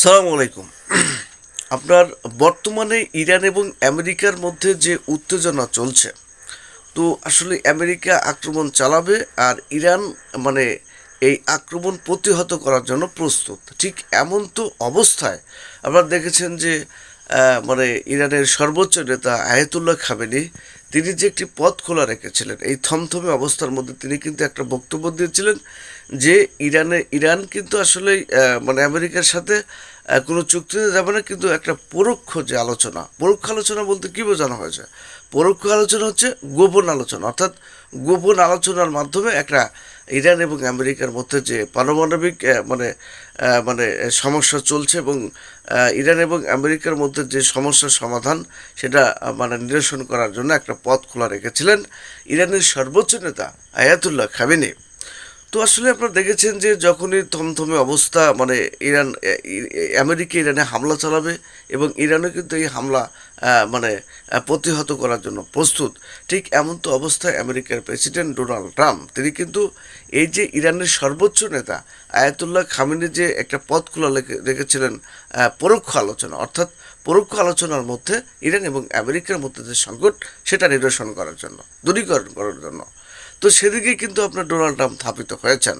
সালাম আলাইকুম। আপনার বর্তমানে ইরান এবং আমেরিকার মধ্যে যে উত্তেজনা চলছে, তো আসলে আমেরিকা আক্রমণ চালাবে আর ইরান মানে এই আক্রমণ প্রতিহত করার জন্য প্রস্তুত। ঠিক এমন তো অবস্থায় আপনারা দেখেছেন যে মানে ইরানের সর্বোচ্চ নেতা আয়াতুল্লাহ খামেনি, তিনি যে একটি পথ খোলা রেখেছিলেন, এই থমথমে অবস্থার মধ্যে তিনি কিন্তু একটা বক্তব্য দিয়েছিলেন যে ইরানে, ইরান কিন্তু আসলে মানে আমেরিকার সাথে কোনো চুক্তিতে যাবে না, কিন্তু একটা পরোক্ষ যে আলোচনা, পরোক্ষ আলোচনা বলতে কী বোঝানো হয়েছে? পরোক্ষ আলোচনা হচ্ছে গোপন আলোচনা, অর্থাৎ গোপন আলোচনার মাধ্যমে একটা ইরান এবং আমেরিকার মধ্যে যে পারমাণবিক মানে মানে সমস্যা চলছে এবং ইরান এবং আমেরিকার মধ্যে যে সমস্যার সমাধান সেটা মানে নিরসন করার জন্য একটা পথ খোলা রেখেছিলেন ইরানের সর্বোচ্চ নেতা আয়াতুল্লাহ খামেনি। তো আসলে আপনারা দেখেছেন যে যখনই থমথমে অবস্থা মানে ইরান আমেরিকা ইরানে হামলা চালাবে এবং ইরানও কিন্তু এই হামলা মানে প্রতিহত করার জন্য প্রস্তুত, ঠিক এমন তো অবস্থায় আমেরিকার প্রেসিডেন্ট ডোনাল্ড ট্রাম্প। তিনি কিন্তু এই যে ইরানের সর্বোচ্চ নেতা আয়াতুল্লাহ খামিনি যে একটা পথ খোলা রেখে- রেখেছিলেন পরোক্ষ আলোচনা, অর্থাৎ পরোক্ষ আলোচনার মধ্যে ইরান এবং আমেরিকার মধ্যে যে সংকট, সেটা নিরসন করার জন্য, দূরীকরণ করার জন্য। তো সেদিকে কিন্তু আপনার ডোনাল্ড ট্রাম্প স্থাপিত হয়েছেন।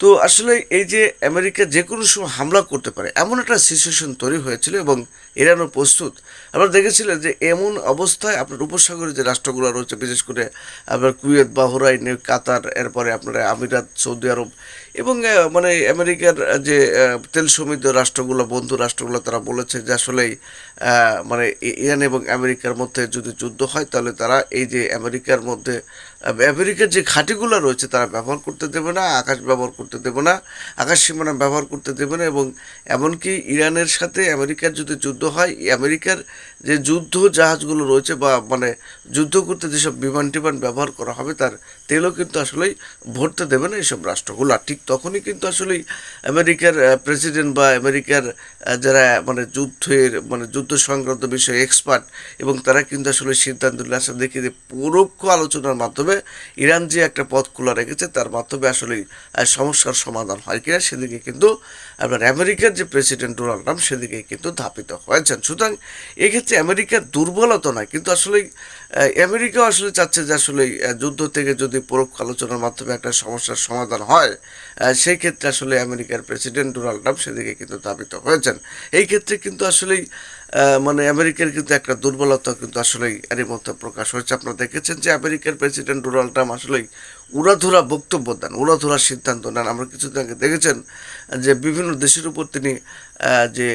তো আসলে এই যে আমেরিকা যে কোনো সময় হামলা করতে পারে, এমন একটা সিচুয়েশন তৈরি হয়েছিল এবং ইরানও প্রস্তুত। আপনারা দেখেছিলেন যে এমন অবস্থায় আপনার উপসাগরের যে রাষ্ট্রগুলো রয়েছে, বিশেষ করে আপনার কুয়েত, বাহরাইন, কাতার, এরপরে আপনার আমিরাত, সৌদি আরব এবং মানে আমেরিকার যে তেল সমৃদ্ধ রাষ্ট্রগুলো, বন্ধু রাষ্ট্রগুলো তারা বলেছে যে আসলেই মানে ইরান এবং আমেরিকার মধ্যে যদি যুদ্ধ হয় তাহলে তারা এই যে আমেরিকার মধ্যে আমেরিকার যে ঘাঁটিগুলো রয়েছে তারা ব্যবহার করতে দেবে না, আকাশ ব্যবহার করতে দেবে না, আকাশ সীমানা ব্যবহার করতে দেবে না এবং এমনকি ইরানের সাথে আমেরিকার যদি যুদ্ধ হয় আমেরিকার যে যুদ্ধ জাহাজগুলো রয়েছে বা মানে যুদ্ধ করতে যেসব বিমান টিমান ব্যবহার করা হবে তার তেলও কিন্তু আসলেই ভরতে দেবে না এইসব রাষ্ট্রগুলো। ঠিক তখনই কিন্তু আসলেই আমেরিকার প্রেসিডেন্ট বা আমেরিকার যারা মানে যুদ্ধের মানে যুদ্ধ সংক্রান্ত বিষয়ে এক্সপার্ট এবং তারা কিন্তু আসলে সিদ্ধান্ত নিলে আসলে দেখি যে পরোক্ষ আলোচনার মাধ্যমে ইরান যে একটা পথ খোলা রেখেছে তার মাধ্যমে আসলে সমস্যার সমাধান হয় কিনা সেদিকে কিন্তু আপনার আমেরিকার যে প্রেসিডেন্ট ডোনাল্ড ট্রাম্প সেদিকে কিন্তু ধাপিত হয়েছেন। সুতরাং এক্ষেত্রে আমেরিকার দুর্বলতা নয়, কিন্তু আসলে আমেরিকাও আসলে চাচ্ছে যে আসলে যুদ্ধ থেকে যদি পরোক্ষ আলোচনার মাধ্যমে একটা সমস্যার সমাধান হয় সেই ক্ষেত্রে আসলে আমেরিকার প্রেসিডেন্ট ডোনাল্ড ট্রাম্প সেদিকে কিন্তু ধাবিত হয়েছেন। এই ক্ষেত্রে কিন্তু আসলেই মানে আমেরিকার কিন্তু একটা দুর্বলতা কিন্তু আসলেই এরই মধ্যে প্রকাশ হয়েছে। আপনারা দেখেছেন যে আমেরিকার প্রেসিডেন্ট ডোনাল্ড ট্রাম্প আসলেই উড়াধুরা বক্তব্য দেন, উড়াধুরা সিদ্ধান্ত নেন। আমরা কিছুদিন আগে দেখেছেন যে বিভিন্ন দেশের উপর তিনি যে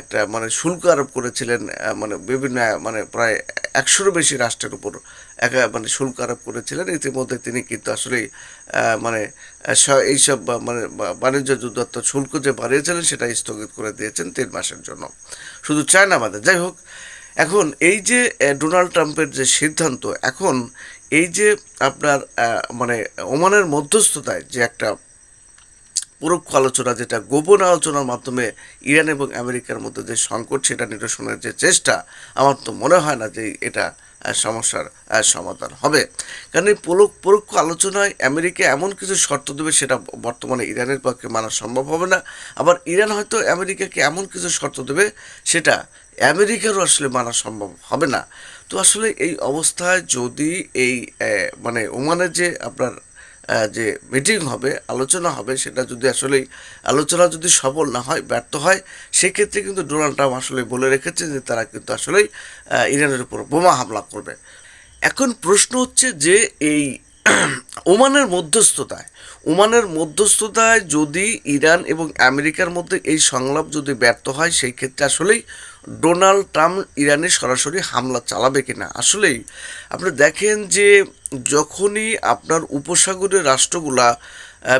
একটা মানে শুল্ক আরোপ করেছিলেন মানে বিভিন্ন মানে প্রায় একশোরও বেশি রাষ্ট্রের উপর একা মানে শুল্ক আরোপ করেছিলেন। ইতিমধ্যে তিনি কিন্তু আসলে মানে এইসব মানে বাণিজ্য যুদ্ধত্ব শুল্ক যে বাড়িয়েছিলেন সেটা স্থগিত করে দিয়েছেন তিন মাসের জন্য। শুধু চায় না আমাদের যাই হোক, এখন এই যে ডোনাল্ড ট্রাম্পের যে সিদ্ধান্ত, এখন এই যে আপনার মানে ওমানের মধ্যস্থতায় যে একটা পরোক্ষ আলোচনা, যেটা গোপন আলোচনার মাধ্যমে ইরান এবং আমেরিকার মধ্যে যে সংকট, সেটা নিরসনের যে চেষ্টা, আমার তো মনে হয় না যে এটা সমস্যার সমাধান হবে। কারণ এই পরোক্ষ আলোচনায় আমেরিকা এমন কিছু শর্ত দেবে, সেটা বর্তমানে ইরানের পক্ষে মানা সম্ভব হবে না। আবার ইরান হয়তো আমেরিকাকে এমন কিছু শর্ত দেবে, সেটা আমেরিকারও আসলে মানা সম্ভব হবে না। তো আসলে এই অবস্থায় যদি এই মানে ওমানের যে আপনার যে মিটিং হবে, আলোচনা হবে, সেটা যদি আসলেই আলোচনা যদি সফল না হয়, ব্যর্থ হয়, সেক্ষেত্রে কিন্তু ডোনাল্ড ট্রাম্প আসলে বলে রেখেছে যে তারা কিন্তু আসলেই ইরানের উপর বোমা হামলা করবে। এখন প্রশ্ন হচ্ছে যে এই ওমানের মধ্যস্থতায় ওমানের মধ্যস্থতায় যদি ইরান এবং আমেরিকার মধ্যে এই সংলাপ যদি ব্যর্থ হয় সেই ক্ষেত্রে আসলেই ডোনাল্ড ট্রাম্প ইরানে সরাসরি হামলা চালাবে কিনা? আসলেই আপনি দেখেন যে যখনই আপনার উপসাগরের রাষ্ট্রগুলা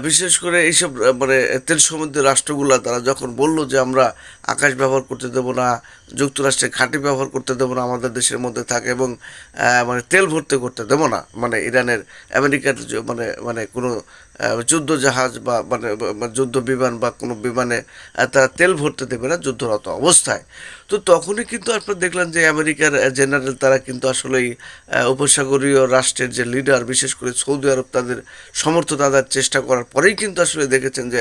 বিশেষ করে এইসব মানে তেল সমুদ্রের রাষ্ট্রগুলা, তারা যখন বলল যে আমরা আকাশ ব্যবহার করতে দেব না, যুক্তরাষ্ট্রের ঘাঁটি ব্যবহার করতে দেব না, আমাদের দেশের মধ্যে থাকে এবং মানে তেল ভর্তি করতে দেব না মানে ইরানের, আমেরিকার মানে মানে কোনো যুদ্ধ জাহাজ বা মানে যুদ্ধ বিমান বা কোনো বিমানে তারা তেল ভরতে দেবে না যুদ্ধরত অবস্থায়। তো তখনই কিন্তু আপনার দেখলেন যে আমেরিকার জেনারেল তারা কিন্তু আসলেই উপসাগরীয় রাষ্ট্রের যে লিডার, বিশেষ করে সৌদি আরব তাদের সমর্থন দাদার চেষ্টা করার পরেই কিন্তু আসলে দেখেছেন যে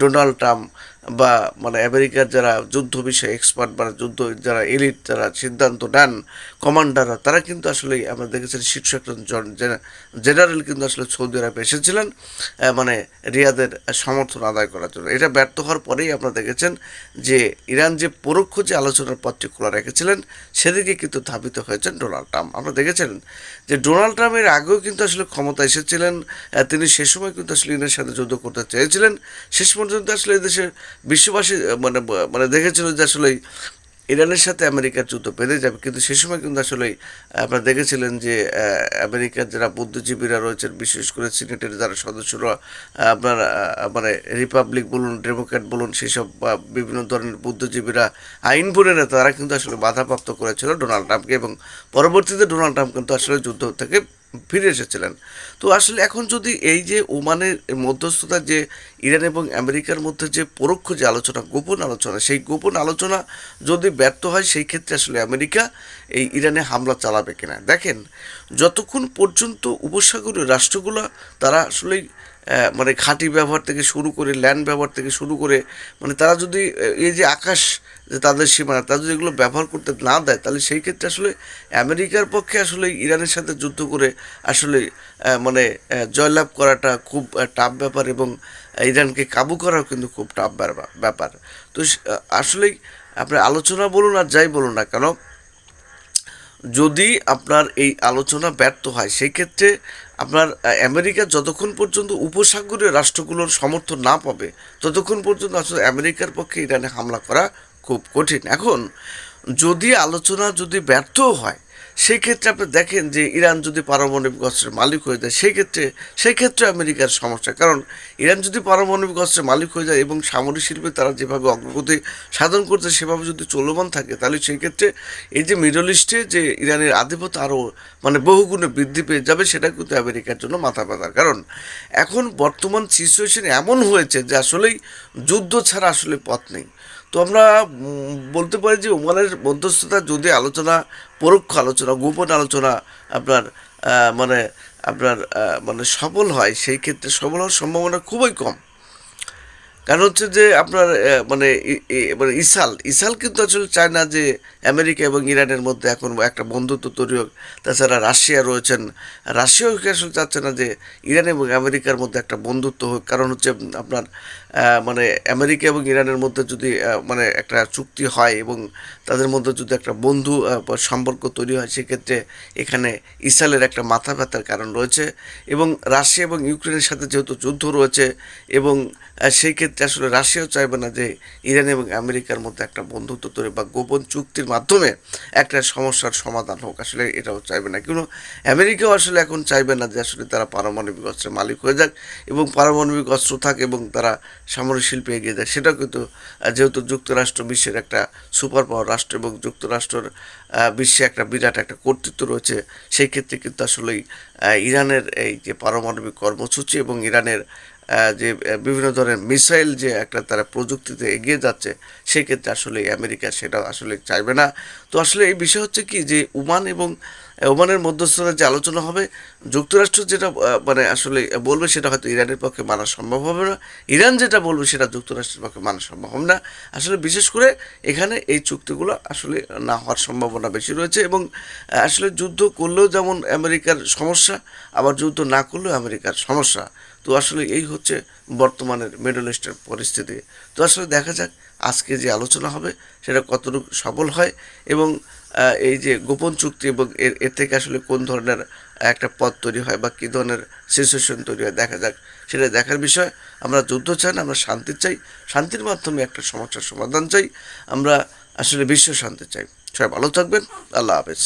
ডোনাল্ড ট্রাম্প বা মানে আমেরিকার যারা যুদ্ধ বিষয়ে এক্সপার্ট বা যুদ্ধ যারা এলিট যারা সিদ্ধান্ত নেন কমান্ডাররা তারা কিন্তু আসলে আমরা দেখেছেন শীর্ষ একজন জন- জেনারেল কিন্তু আসলে সৌদি আরবে এসেছিলেন মানে রিয়াদের সমর্থন আদায় করার জন্য। এটা ব্যর্থ হওয়ার পরেই আপনারা দেখেছেন যে ইরান যে পরোক্ষ যে আলোচনার পথটি খোলা রেখেছিলেন, সেদিকে কিন্তু ধাবিত হয়েছেন ডোনাল্ড ট্রাম্প। আমরা দেখেছেন যে ডোনাল্ড ট্রাম্পের আগেও কিন্তু আসলে ক্ষমতা এসেছিলেন তিনি সে সময় কিন্তু আসলে ইরানের সাথে যুদ্ধ করতে চেয়েছিলেন, শেষ পর্যন্ত আসলে এদেশের বিশ্ববাসী মানে মানে দেখেছিল যে আসলে ইরানের সাথে আমেরিকার যুদ্ধ বেঁধে যাবে। কিন্তু সে সময় কিন্তু আসলে আপনারা দেখেছিলেন যে আমেরিকার যারা বুদ্ধিজীবীরা রয়েছেন, বিশেষ করে সিনেটের যারা সদস্যরা আপনার মানে রিপাবলিক বলুন, ডেমোক্র্যাট বলুন সেসব বিভিন্ন ধরনের বুদ্ধিজীবীরা, আইন বোনেরা তারা কিন্তু আসলে বাধাপ্রাপ্ত করেছিল ডোনাল্ড ট্রাম্পকে এবং পরবর্তীতে ডোনাল্ড ট্রাম্প কিন্তু আসলে যুদ্ধ থেকে ফিরে এসেছিলেন। তো আসলে এখন যদি এই যে ওমানের মধ্যস্থতা যে ইরান এবং আমেরিকার মধ্যে যে পরোক্ষ যে আলোচনা, গোপন আলোচনা, সেই গোপন আলোচনা যদি ব্যর্থ হয়, সেই ক্ষেত্রে আসলে আমেরিকা এই ইরানে হামলা চালাবে কিনা? দেখেন, যতক্ষণ পর্যন্ত উপসাগরীয় রাষ্ট্রগুলো তারা আসলেই মানে ঘাঁটি ব্যবহার থেকে শুরু করে, ল্যান্ড ব্যবহার থেকে শুরু করে মানে তারা যদি এই যে আকাশ যে তাদের সীমানা, তারা যদি এগুলো ব্যবহার করতে না দেয়, তাহলে সেই ক্ষেত্রে আসলে আমেরিকার পক্ষে আসলে ইরানের সাথে যুদ্ধ করে আসলে মানে জয়লাভ করাটা খুব টাফ ব্যাপার এবং ইরানকে কাবু করাও কিন্তু খুব টাফ ব্যাপার। তো আসলেই আপনার আলোচনা বলুন আর যাই বলুন না কেন, যদি আপনার এই আলোচনা ব্যর্থ হয়, সেই ক্ষেত্রে আপনার আমেরিকা যতক্ষণ পর্যন্ত উপসাগরীয় রাষ্ট্রগুলোর সমর্থন না পাবে, ততক্ষণ পর্যন্ত আসলে আমেরিকার পক্ষে ইরানে হামলা করা খুব কঠিন। এখন যদি আলোচনা যদি ব্যর্থ হয় সেই ক্ষেত্রে আপনি দেখেন যে ইরান যদি পারমাণবিক অস্ত্রের মালিক হয়ে যায় সেই ক্ষেত্রে সেই ক্ষেত্রে আমেরিকার সমস্যা। কারণ ইরান যদি পারমাণবিক অস্ত্রের মালিক হয়ে যায় এবং সামরিক শিল্পে তারা যেভাবে অগ্রগতি সাধন করছে, সেভাবে যদি চলমান থাকে, তাহলে সেই ক্ষেত্রে এই যে মিডল ইস্টে যে ইরানের আধিপত্য আরও মানে বহুগুণে বৃদ্ধি পেয়ে যাবে, সেটা কিন্তু আমেরিকার জন্য মাথা ব্যথার। কারণ এখন বর্তমান সিচুয়েশন এমন হয়েছে যে আসলেই যুদ্ধ ছাড়া আসলে পথ নেই। তো আমরা বলতে পারি যে ওমানের মধ্যস্থতা যদি আলোচনা, পরোক্ষ আলোচনা, গোপন আলোচনা আপনার মানে আপনার মানে সফল হয়, সেই ক্ষেত্রে সফল হওয়ার সম্ভাবনা খুবই কম। কারণ হচ্ছে যে আপনার মানে মানে ইসাল ইসাল কিন্তু আসলে চায় না যে আমেরিকা এবং ইরানের মধ্যে এখন একটা বন্ধুত্ব তৈরি হোক, তাছাড়া রাশিয়া রয়েছেন, রাশিয়াও আসলে চাচ্ছে না যে ইরান এবং আমেরিকার মধ্যে একটা বন্ধুত্ব হোক? কারণ হচ্ছে আপনার মানে আমেরিকা এবং ইরানের মধ্যে যদি মানে একটা চুক্তি হয় এবং তাদের মধ্যে যদি একটা বন্ধু সম্পর্ক তৈরি হয়, সেক্ষেত্রে এখানে ইসরায়েলের একটা মাথা ব্যথার কারণ রয়েছে এবং রাশিয়া এবং ইউক্রেনের সাথে যেহেতু যুদ্ধ রয়েছে এবং সেই ক্ষেত্রে আসলে রাশিয়াও চাইবে না যে ইরান এবং আমেরিকার মধ্যে একটা বন্ধুত্ব তৈরি বা গোপন চুক্তির মাধ্যমে একটা সমস্যার সমাধান হোক, আসলে এটাও চাইবে না। কিন্তু আমেরিকাও আসলে এখন চাইবে না যে আসলে তারা পারমাণবিক অস্ত্রের মালিক হয়ে যাক এবং পারমাণবিক অস্ত্র থাক এবং তারা সামরিক শিল্পে এগিয়ে যায় সেটাও কিন্তু যেহেতু যুক্তরাষ্ট্র বিশ্বের একটা সুপার পাওয়ার রাষ্ট্র এবং যুক্তরাষ্ট্রের বিশ্বে একটা বিরাট একটা কর্তৃত্ব রয়েছে, সেই ক্ষেত্রে কিন্তু আসলেই ইরানের এই যে পারমাণবিক কর্মসূচি এবং ইরানের যে বিভিন্ন ধরনের মিসাইল যে একটা তারা প্রযুক্তিতে এগিয়ে যাচ্ছে, সেক্ষেত্রে আসলে আমেরিকা সেটা আসলে চাইবে না। তো আসলে এই বিষয় হচ্ছে কি যে, ওমান এবং ওমানের মধ্যস্থতার যে আলোচনা হবে, যুক্তরাষ্ট্র যেটা মানে আসলে বলবে সেটা হয়তো ইরানের পক্ষে মানা সম্ভব হবে না। ইরান যেটা বলবে সেটা যুক্তরাষ্ট্রের পক্ষে মানা সম্ভব হবে না। আসলে বিশেষ করে এখানে এই চুক্তিগুলো আসলে না হওয়ার সম্ভাবনা বেশি রয়েছে এবং আসলে যুদ্ধ করলেও যেমন আমেরিকার সমস্যা, আবার যুদ্ধ না করলেও আমেরিকার সমস্যা। তো আসলে এই হচ্ছে বর্তমানের মিডল ইস্টের পরিস্থিতি। তো আসলে দেখা যাক আজকে যে আলোচনা হবে সেটা কতটুকু সফল হয় এবং এই যে গোপন চুক্তি এবং এর এর থেকে আসলে কোন ধরনের একটা পথ তৈরি হয় বা কী ধরনের সিচুয়েশন তৈরি হয় দেখা যাক। সেটা দেখার বিষয়, আমরা যুদ্ধ চাই না আমরা শান্তি চাই, শান্তির মাধ্যমে একটা সমস্যার সমাধান চাই, আমরা আসলে বিশ্ব শান্তি চাই। সবাই ভালো থাকবেন, আল্লাহ হাফেজ।